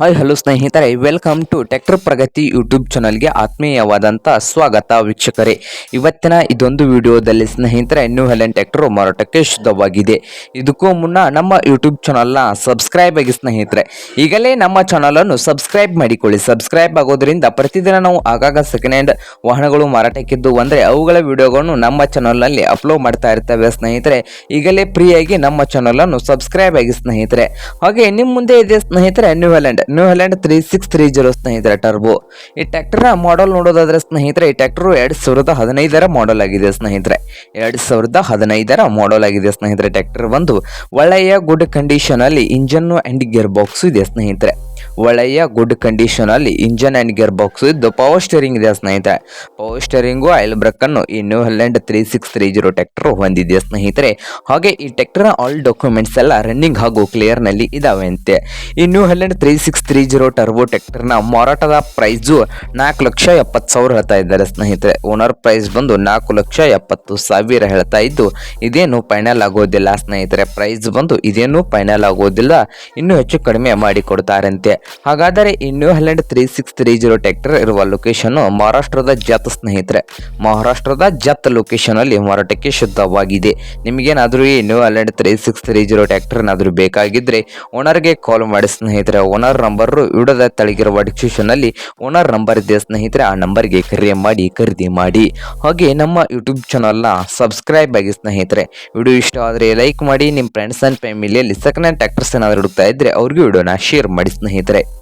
Hi hello ಸ್ನೇಹಿತರೆ welcome to tractor Pragati YouTube ಚಾನಲ್ಗೆ ಆತ್ಮೀಯವಾದಂಥ ಸ್ವಾಗತ ವೀಕ್ಷಕರೇ. ಇವತ್ತಿನ ಇದೊಂದು ವಿಡಿಯೋದಲ್ಲಿ ಸ್ನೇಹಿತರೆ ನ್ಯೂ ಹೆಲೆನ್ ಟ್ಯಾಕ್ಟರ್ ಮಾರಾಟಕ್ಕೆ ಶುದ್ಧವಾಗಿದೆ. ಇದಕ್ಕೂ ಮುನ್ನ ನಮ್ಮ ಯೂಟ್ಯೂಬ್ ಚಾನಲ್ನ ಸಬ್ಸ್ಕ್ರೈಬ್ ಆಗಿ ಸ್ನೇಹಿತರೆ, ಈಗಲೇ ನಮ್ಮ ಚಾನಲನ್ನು ಸಬ್ಸ್ಕ್ರೈಬ್ ಮಾಡಿಕೊಳ್ಳಿ. ಸಬ್ಸ್ಕ್ರೈಬ್ ಆಗೋದ್ರಿಂದ ಪ್ರತಿದಿನ ನಾವು ಆಗಾಗ ಸೆಕೆಂಡ್ ಹ್ಯಾಂಡ್ ವಾಹನಗಳು ಮಾರಾಟಕ್ಕಿದ್ದು ಅಂದರೆ ಅವುಗಳ ವಿಡಿಯೋಗಳನ್ನು ನಮ್ಮ ಚಾನಲ್ನಲ್ಲಿ ಅಪ್ಲೋಡ್ ಮಾಡ್ತಾ ಇರ್ತವೆ ಸ್ನೇಹಿತರೆ. ಈಗಲೇ ಫ್ರೀಯಾಗಿ ನಮ್ಮ ಚಾನಲನ್ನು ಸಬ್ಸ್ಕ್ರೈಬ್ ಆಗಿ ಸ್ನೇಹಿತರೆ. ಹಾಗೆ ನಿಮ್ಮ ಮುಂದೆ ಇದೆ ಸ್ನೇಹಿತರೆ New Holland New Holland three six three zero ಸ್ನೇಹಿತರೆ ಟರ್ಬೋ ಈ ಟ್ರ್ಯಾಕ್ಟರ್ ಮಾಡಲ್ ನೋಡೋದಾದ್ರೆ ಸ್ನೇಹಿತರೆ, ಈ ಟ್ರ್ಯಾಕ್ಟರ್ ಎರಡು ಸಾವಿರದ ಹದಿನೈದರ ಮಾಡಲ್ ಆಗಿದೆ ಸ್ನೇಹಿತರೆ. ಎರಡು ಸಾವಿರದ ಹದಿನೈದರ ಮಾಡಲ್ ಆಗಿದೆ ಸ್ನೇಹಿತರೆ ಟ್ರ್ಯಾಕ್ಟರ್ ಒಂದು ಒಳ್ಳೆಯ ಗುಡ್ ಕಂಡೀಷನ್ ಅಲ್ಲಿ ಇಂಜನ್ ಅಂಡ್ ಗೇರ್ ಬಾಕ್ಸ್ ಇದೆ ಸ್ನೇಹಿತರೆ. ಒಳ್ಳೆಯ ಗುಡ್ ಕಂಡೀಷನ್ ಅಲ್ಲಿ ಇಂಜನ್ ಅಂಡ್ ಗಿಯರ್ ಬಾಕ್ಸ್ ಇದ್ದು ಪವರ್ ಸ್ಟೇರಿಂಗ್ ಇದೆ ಸ್ನೇಹಿತರೆ. ಪವರ್ ಸ್ಟೇರಿಂಗು ಆಯಿಲ್ ಬ್ರೇಕ್ ಅನ್ನು ಈ New Holland three six three zero tractor ಹೊಂದಿದೆ ಸ್ನೇಹಿತರೆ. ಹಾಗೆ ಈ ಟ್ರ್ಯಾಕ್ಟರ್ ಆಲ್ ಡಾಕ್ಯುಮೆಂಟ್ಸ್ ಎಲ್ಲ ರನ್ನಿಂಗ್ ಹಾಗೂ ಕ್ಲಿಯರ್ನಲ್ಲಿ ಇದಾವೆ ಅಂತೆ ಈ New Holland three six three zero turbo ಟ್ರ್ಯಾಕ್ಟರ್ನ ಮಾರಾಟದ ಪ್ರೈಸು ನಾಲ್ಕು ಲಕ್ಷ ಎಪ್ಪತ್ತು ಸಾವಿರ ಹೇಳ್ತಾ ಇದ್ದಾರೆ ಸ್ನೇಹಿತರೆ. ಓನರ್ ಪ್ರೈಸ್ ಬಂದು ನಾಲ್ಕು ಲಕ್ಷ ಎಪ್ಪತ್ತು ಸಾವಿರ ಹೇಳ್ತಾ ಇದ್ದು, ಇದೇನು ಫೈನಲ್ ಆಗೋದಿಲ್ಲ ಸ್ನೇಹಿತರೆ. ಪ್ರೈಸ್ ಬಂದು ಇದೇನು ಫೈನಲ್ ಆಗೋದಿಲ್ಲ. ಇನ್ನೂ ಹೆಚ್ಚು ಕಡಿಮೆ ಮಾಡಿ ಕೊಡ್ತಾರಂತೆ ಹಾಗಾದರೆ ಈ New Holland three six three zero tractor ಇರುವ ಲೊಕೇಶನ್ ಮಹಾರಾಷ್ಟ್ರದ ಜತ್ ಸ್ನೇಹಿತರೆ. ಮಹಾರಾಷ್ಟ್ರದ ಜತ್ ಲೊಕೇಶನ್ ಅಲ್ಲಿ ಮಾರಾಟಕ್ಕೆ ಶುದ್ಧವಾಗಿದೆ. ನಿಮಗೇನಾದರೂ ಈ New Holland three six three zero tractor ಏನಾದರೂ ಬೇಕಾಗಿದ್ದರೆ ಓನರ್ಗೆ ಕಾಲ್ ಮಾಡಿ ಸ್ನೇಹಿತರೆ. ಓನರ್ ನಂಬರ್ ಇಡದ ತಳಗಿರುವ ಡಿಸ್ಕ್ರಿಪ್ಷನ್ ಅಲ್ಲಿ ಓನರ್ ನಂಬರ್ ಇದೆ ಸ್ನೇಹಿತರೆ. ಆ ನಂಬರ್ಗೆ ಕರೆ ಮಾಡಿ, ಖರೀದಿ ಮಾಡಿ. ಹಾಗೆ ನಮ್ಮ ಯೂಟ್ಯೂಬ್ ಚಾನಲ್ನ ಸಬ್ಸ್ಕ್ರೈಬ್ ಆಗಿ ಸ್ನೇಹಿತರೆ. ವಿಡಿಯೋ ಇಷ್ಟ ಆದರೆ ಲೈಕ್ ಮಾಡಿ. ನಿಮ್ಮ ಫ್ರೆಂಡ್ಸ್ ಆ್ಯಂಡ್ ಫ್ಯಾಮಿಲಿಯಲ್ಲಿ ಸೆಕೆಂಡ್ ಹ್ಯಾಂಡ್ ಟ್ಯಾಕ್ಟರ್ಸ್ ಏನಾದರೂ ಹುಡುಕ್ತಾ ಇದ್ದರೆ ಅವ್ರಿಗೂ ವಿಡಿಯೋನ ಶೇರ್ ಮಾಡಿ ಸ್ನೇಹಿತರೆ. entre